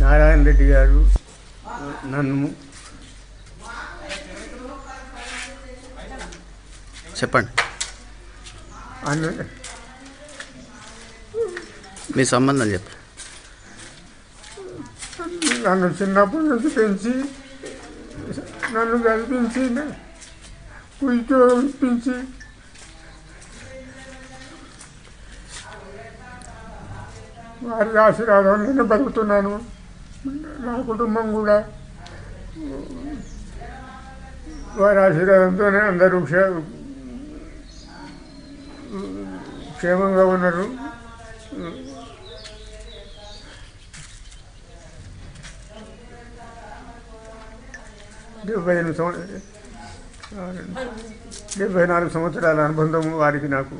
నారాయణ రెడ్డి గారు నన్ను చెప్పండి. మీ సంబంధం చెప్పండి నన్ను చిన్నప్పటి నుంచి పెంచి నన్ను చదివించి ఉద్యోగం ఇప్పించి వారి ఆశీర్వాదం నేను బతుకుతున్నాను. నా కుటుంబం కూడా. వారి ఆశీర్వాదంతోనే అందరూ క్షే క్షేమంగా ఉన్నారు. డెబ్బై ఎనిమిది సంవత్సరాలు డెబ్బై నాలుగు సంవత్సరాల అనుబంధం వారికి నాకు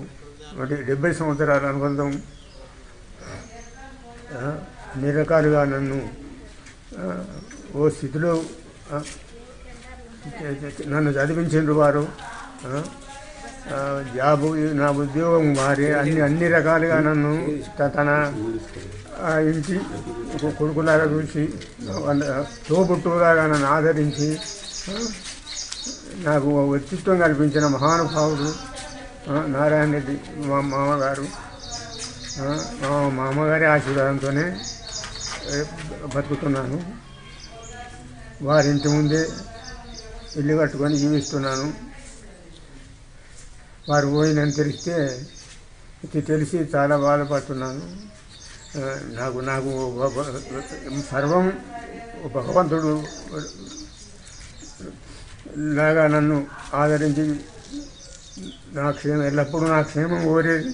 మరి డెబ్బై సంవత్సరాల అనుబంధం నిరకాలుగా రకాలుగా నన్ను ఓ స్థితిలో నన్ను చదివించిండ్రు వారు జాబ్ జాబు నా ఉద్యోగం వారి అన్ని అన్ని రకాలుగా నన్ను తన ఇంటి ఒక కొడుకులాగా చూసి వాళ్ళ నన్ను ఆదరించి నాకు వ్యక్తిత్వం కల్పించిన మహానుభావుడు నారాయణ రెడ్డి మా మామగారు మా మామగారి ఆశీర్వాదంతోనే బతుకుతున్నాను. వారింటి ముందే ఇల్లు కట్టుకొని జీవిస్తున్నాను. వారు పోయినని తెలిస్తే తెలిసి చాలా బాధపడుతున్నాను. నాకు నాకు సర్వం భగవంతుడు లాగా నన్ను ఆదరించి నా క్షేమం ఎల్లప్పుడూ నా క్షేమం కోరేది.